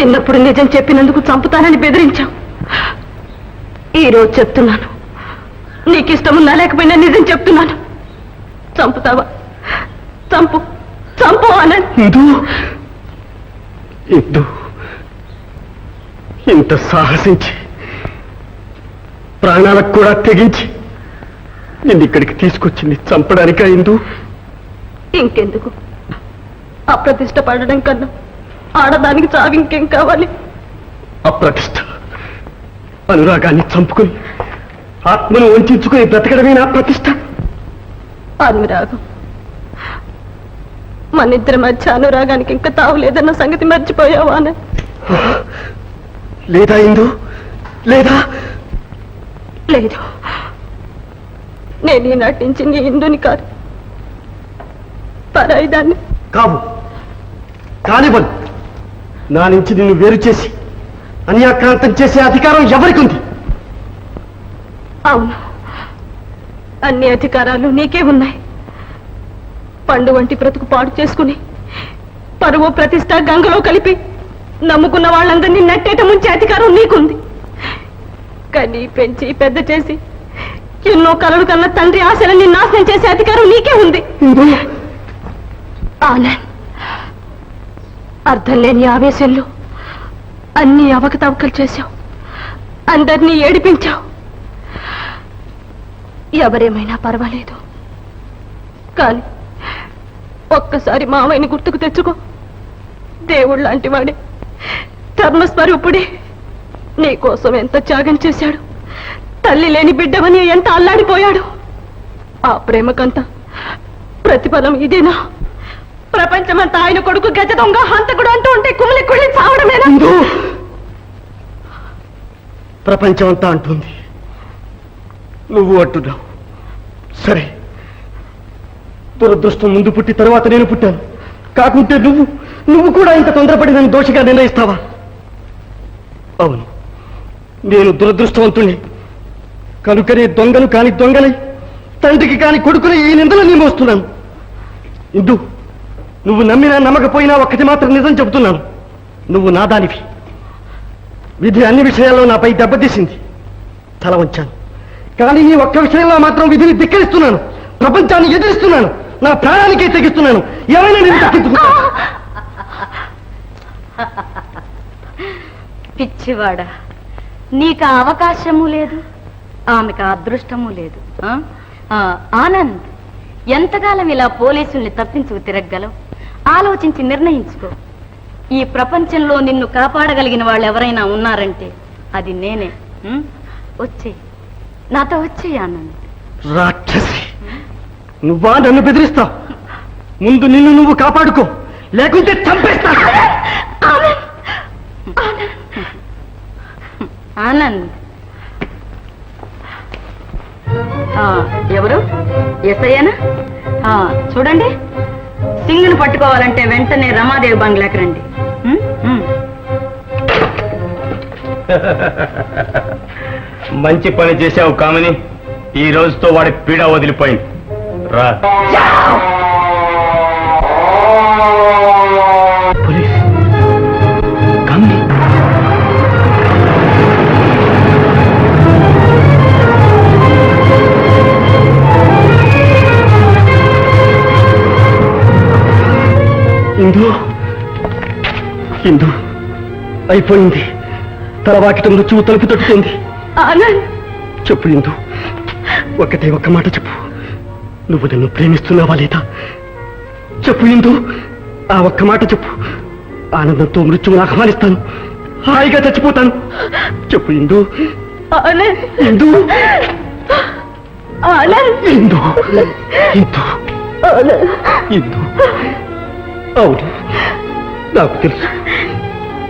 చిన్నప్పుడు నిజం చెప్పినందుకు చంపుతానని బెదిరించావు. ఈ రోజు చెప్తున్నాను. నీకు ఇష్టమున్నా లేకపోయినా నిజం చెప్తున్నాను. చంపుతావా? చంపు. చంపు ఆనంద్ ఇందు. ఇంత సాహసించి ప్రాణాలకు కూడా తెగించి నిన్ను ఇక్కడికి తీసుకొచ్చింది చంపడానికా ఇందు? ఇంకెందుకు? అప్రతిష్ట పడడం కన్నా ఆడదానికి చావు ఇంకేం కావాలి? అప్రతిష్ట. అనురాగాన్ని చంపుకుని ఆత్మను వంచుకుని బ్రతకడమే నా ప్రతిష్ట. అనురాగం. మన ఇద్దరి మధ్య అనురాగానికి ఇంకా తావు లేదన్న సంగతి మర్చిపోయావా ఆనంద్ లేదా ఇందు? లేదా? లేదు. నేను ఈనాటి నుంచి నీ ఇందుని కాదు. పరాయిదాన్ని. కావు కానివ్వను నా నుంచి నిన్ను వేరు చేసి అన్యాక్రాంతం చేసే అధికారం ఎవరికి ఉంది అవును. అన్ని అధికారాలు నీకే ఉన్నాయి. పండు వంటి బ్రతుకు పాడు చేసుకుని పరువు ప్రతిష్ట గంగలో కలిపి నమ్ముకున్న వాళ్ళందరినీ నట్టేట ముంచే అధికారం నీకుంది. కానీ పెంచి పెద్ద చేసి ఎన్నో కలలు కన్న తండ్రి ఆశలన్నీ నాశనం చేసే అధికారం నీకే ఉంది. ఆనంద్. అర్థం లేని ఆవేశంలో అన్ని అవకతవకలు చేశావు. అందరినీ ఏడిపించావు. ఎవరేమైనా పర్వాలేదు. కానీ ఒక్కసారి మామయ్యని గుర్తుకు తెచ్చుకో. దేవుడు లాంటి వాడే ధర్మస్వరూపుడే. నీకోసం ఎంత త్యాగం చేశాడు. తల్లి లేని బిడ్డవని ఎంత అల్లాడిపోయాడు. ఆ ప్రేమకంతా ప్రతిఫలం ఇదేనా? ప్రపంచమంతా ఆయన కొడుకు గజ దొంగ హంతకుడు అంటూ ఉంటే కుమిలి కుళ్ళి చావడమేనా? ప్రపంచం అంతా అంటుంది. నువ్వు అంటున్నావు. సరే. దురదృష్టం ముందు పుట్టి తర్వాత నేను పుట్టాను. కాకుంటే నువ్వు నువ్వు కూడా ఇంత తొందరపడి నన్ను దోషిగా నిర్ణయిస్తావా? అవును. నేను దురదృష్టవంతుణ్ణి. కనుకనే దొంగలు కాని దొంగలై తండ్రికి కాని కొడుకుని ఈ నిందలు నేను వస్తున్నాను ఇందు నువ్వు నమ్మినా నమ్మకపోయినా ఒక్కటి మాత్రం నిజం చెబుతున్నాను. నువ్వు నాదానివి. విధి అన్ని విషయాల్లో నాపై దెబ్బతీసింది. తల వంచాను. కానీ ఈ ఒక్క విషయంలో మాత్రం విధిని ధిక్కరిస్తున్నాను. ప్రపంచాన్ని ఎదిరిస్తున్నాను. నా ప్రాణానికే తెగిస్తున్నాను. ఎవరైనా నేను దక్కించుకుంటాను పిచ్చివాడా నీకు ఆ అవకాశము లేదు ఆమెకు అదృష్టము లేదు ఆ? ఆ, ఆనంద్ ఎంతకాలం ఇలా పోలీసుల్ని తప్పించుకు తిరగలవు ఆలోచించి నిర్ణయించుకో. ఈ ప్రపంచంలో నిన్ను కాపాడగలిగిన వాళ్ళు ఎవరైనా ఉన్నారంటే అది నేనే? వచ్చే నాతో వచ్చే ఆనంద్. రాక్షసి! నువ్వా నన్ను బెదిరిస్తావు? ముందు నిన్ను నువ్వు కాపాడుకో. లేకుంటే చంపేస్తా. ఆనంద్! ఎవరు? ఎస్ఐనా చూడండి. పట్టుకోవాలంటే వెంటనే రమాదేవి బంగ్లాకి రండి. మంచి పని చేశావు కామని. ఈ రోజుతో వాడి పీడ వదిలిపోయింది. రా. ఇందు ఇందు అయిపోయింది. తలవాకిట మృత్యువు తలుపు తట్టుతుంది చెప్పు ఇందు ఒకటే ఒక్క మాట చెప్పు. నువ్వు నన్ను ప్రేమిస్తున్నావా లేదా? చెప్పు ఇందు ఆ ఒక్క మాట చెప్పు. ఆనందంతో మృత్యువును ఆహ్వానిస్తాను హాయిగా చచ్చిపోతాను. చెప్పు ఇందు ఇందు ఇందు ఇందు ఇందు అవును. నాకు తెలుసు.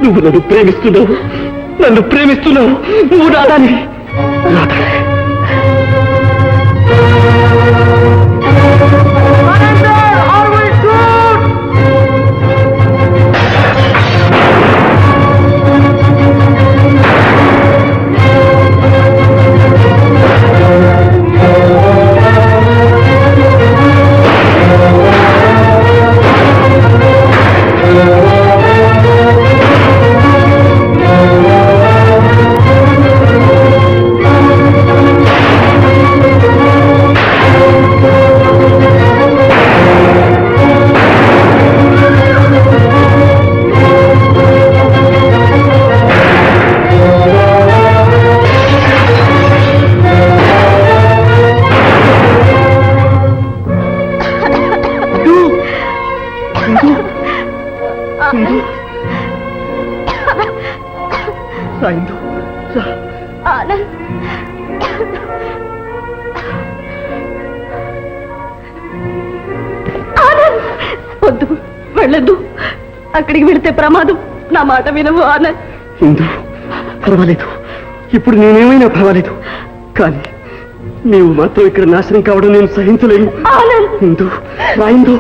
నువ్వు నన్ను ప్రేమిస్తున్నావు. నన్ను ప్రేమిస్తున్నావు. నువ్వు నాదాని నాదా వెళ్ళొద్దు. అక్కడికి వెళితే ప్రమాదం. నా మాట వినవు ఆనంద్. ఇందు పర్వాలేదు. ఇప్పుడు నేనేమైనా పర్వాలేదు. కానీ నీవు మాత్రం ఇక్కడ నాశనం కావడం నేను సహించలేను. ఇందు రాయిందు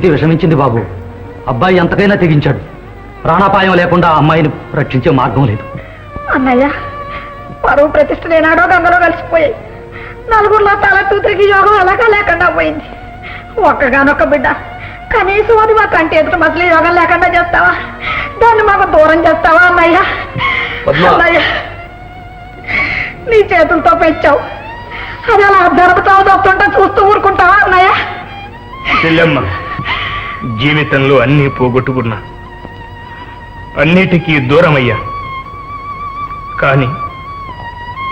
పరిస్థితి విషమించింది బాబు. అబ్బాయి ఎంతకైనా తెగించాడు. ప్రాణాపాయం లేకుండా ఆ అమ్మాయిని రక్షించే మార్గం లేదు. అన్నయ్య పరువు ప్రతిష్టలు ఏనాడో గంగలో కలిసిపోయాయి. నలుగురిలో తల తూతికి యోగం ఎలాగా లేకుండా పోయింది. ఒక్కగానొక్క బిడ్డ. కనీసం అది మా కంటి ఎదుట మసలి యోగం లేకుండా చేస్తావా? దాన్ని మాకు దూరం చేస్తావా అన్నయ్య. అన్నయ్య నీ చేతులతో పెంచావు. అది అలా ధరపతావు వస్తుంటే చూస్తూ ఊరుకుంటావా అన్నయ్య? చెల్లెమ్మ. జీవితంలో అన్నీ పోగొట్టుకున్నా. అన్నిటికీ దూరమయ్యా. కానీ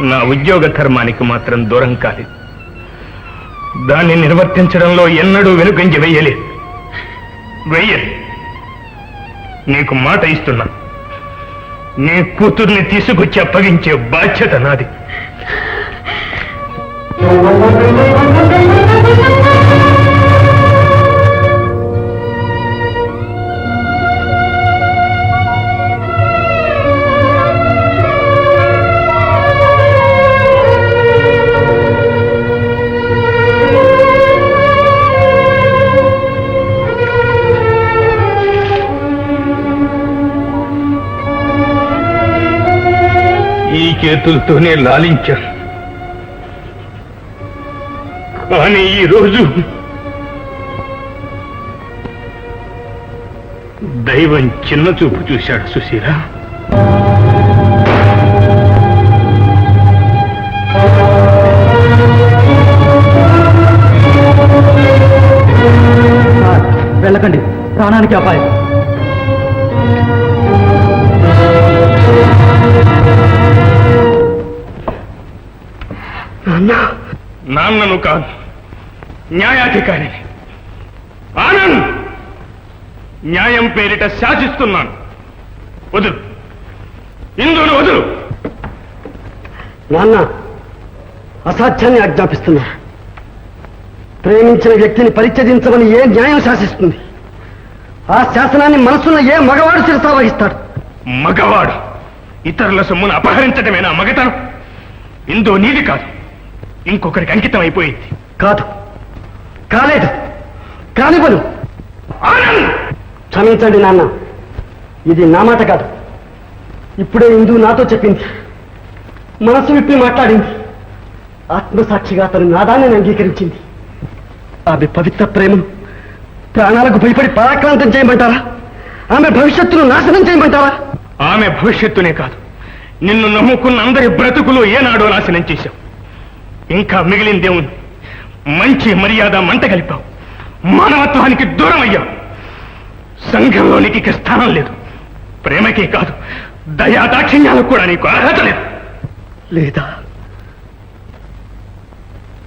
నా ఉద్యోగ ధర్మానికి మాత్రం దూరం కాలేదు. దాన్ని నిర్వర్తించడంలో ఎన్నడూ వెనుకంజ వెయ్యలేదు వెయ్యలేదు నీకు మాట ఇస్తున్నా. నీ కూతుర్ని తీసుకొచ్చి అప్పగించే బాధ్యత నాది. చేతులతోనే లాలించాను కానీ ఈ రోజు దైవం చిన్న చూపు చూశాడు సుశీల. వెళ్ళకండి. ప్రాణానికి అపాయం. నాన్నను కాదు న్యాయాధికారిని. ఆనంద్! న్యాయం పేరిట శాసిస్తున్నాను. వదులు. ఇందును వదులు. నాన్న అసాధ్యాన్ని ఆజ్ఞాపిస్తున్నా. ప్రేమించిన వ్యక్తిని పరిత్యజించమని ఏ న్యాయం శాసిస్తుంది? ఆ శాసనాన్ని మనసున్న ఏ మగవాడు శిరసా వహిస్తాడు? మగవాడు. ఇతరుల సొమ్మును అపహరించటమేనా మగతనం? ఇందో నీది కాదు. ఇంకొకరికి అంకితం అయిపోయింది. కాదు. కాలేదు. కానివ్వను. క్షమించండి నాన్న. ఇది నా మాట కాదు. ఇప్పుడే ఇందు నాతో చెప్పింది. మనసు విప్పి మాట్లాడింది. ఆత్మసాక్షిగా తను నాదాన్ని అంగీకరించింది. ఆమె పవిత్ర ప్రేమను ప్రాణాలకు భయపడి పరాక్రాంతం చేయమంటారా? ఆమె భవిష్యత్తును నాశనం చేయమంటారా? ఆమె భవిష్యత్తునే కాదు. నిన్ను నమ్ముకున్న అందరి బ్రతుకులు ఏనాడో నాశనం చేశావు. ఇంకా మిగిలిందేముంది మంచి మర్యాద మంట కలిపావు. మానవత్వానికి దూరం అయ్యావు. సంఘంలోనికి ఇక స్థానం లేదు. ప్రేమకే కాదు దయా దాక్షిణ్యాలకు కూడా నీకు అర్హత లేదు. లేదా?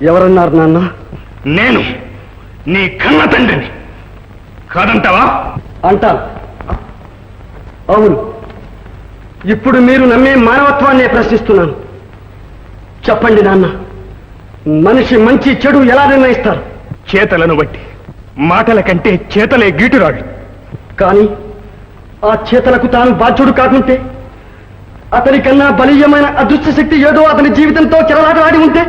ఎవరన్నారు నాన్న? నేను నీ కన్న తండ్రిని. కాదంటావా? అంటాను. అవును. ఇప్పుడు మీరు నమ్మే మానవత్వాన్నే ప్రశ్నిస్తున్నాను. చెప్పండి నాన్న. మనిషి మంచి చెడు ఎలా నిర్ణయిస్తారు? చేతలను బట్టి. మాటల కంటే చేతలే గీటురాడు కానీ ఆ చేతలకు తాను బాధ్యుడు కాకుంటే అతని కన్నా బలీయమైన అదృష్ట శక్తి ఏదో అతని జీవితంతో చెలలాటలాడి ఉంటే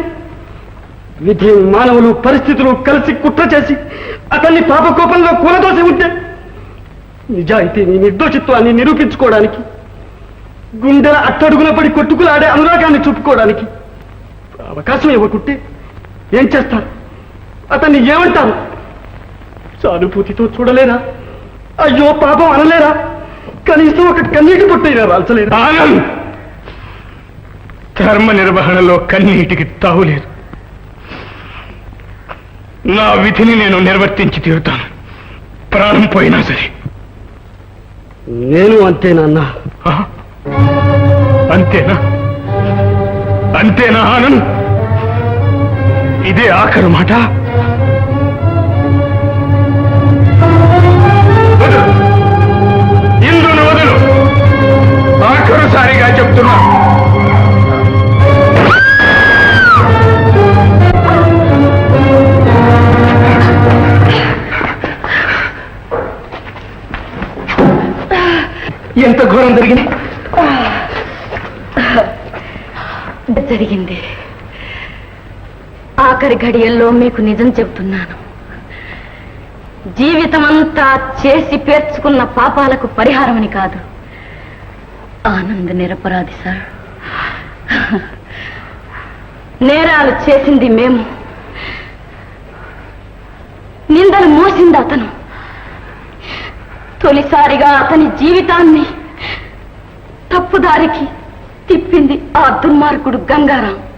విధి మానవులు పరిస్థితులు కలిసి కుట్ర చేసి అతన్ని పాపకోపంలో కూలదోసి ఉంటే నిజాయితీని నిర్దోషిత్వాన్ని నిరూపించుకోవడానికి గుండెల అట్టడుగున పడి కొట్టుకులాడే అనురాగాన్ని చూపుకోవడానికి అవకాశం ఇవ్వకుంటే ఏం చేస్తారు? అతన్ని ఏమంటారు? సానుభూతితో చూడలేరా? అయ్యో పాపం అనలేరా? కనీసం ఒక కన్నీటి పుట్టైనా రాల్చలేరా ధర్మ నిర్వహణలో కన్నీటికి తావులేదు నా విధిని నేను నిర్వర్తించి తీరుతాను. ప్రాణం పోయినా సరే. నేను అంతేనన్నా? అంతేనా? అంతేనా ఆనంద్? ఇదే ఆఖరు మాట? ఆఖరి ఘడియల్లో మీకు నిజం చెబుతున్నాను. జీవితమంతా చేసి పేర్చుకున్న పాపాలకు పరిహారమని కాదు. ఆనంద్ నిరపరాధి సార్. నేరాలు చేసింది మేము. నిందలు మోసింది అతను. తొలిసారిగా అతని జీవితాన్ని తప్పుదారికి తిప్పింది ఆ దుర్మార్గుడు గంగారాం.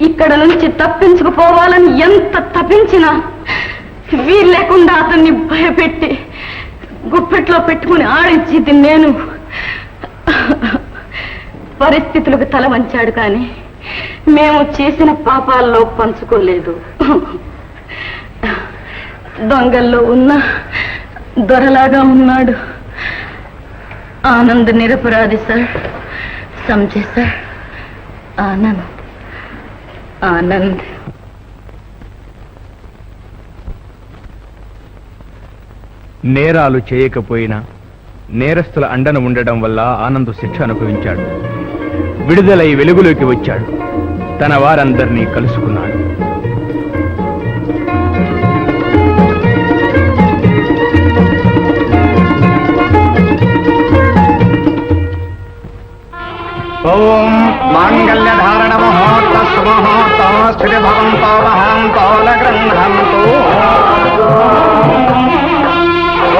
ఇక్కడ నుంచి తప్పించుకుపోవాలని ఎంత తప్పించినా వీలు లేకుండా అతన్ని భయపెట్టి గుప్పెట్లో పెట్టుకుని ఆడించింది నేను. పరిస్థితులకు తల వంచాడు కానీ మేము చేసిన పాపాల్లో పంచుకోలేదు. దొంగల్లో ఉన్న దొరలాగా ఉన్నాడు. ఆనంద్ నిరపరాధి సార్ సంజయ్ సార్ ఆనంద్. ఆనంద్. నేరాలు చేయకపోయినా నేరస్తుల అండన ఉండడం వల్ల ఆనంద్ శిక్ష అనుభవించాడు. విడుదలై వెలుగులోకి వచ్చాడు. తన వారందరినీ కలుసుకున్నాడు. ఓం ముహూర్త సుముహూర్త స్థితి భవంతో మహాంతో గృహంతు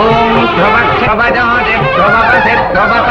ఓం ధ్రువక్షవజాది ధ్రువపసి ధ్రువత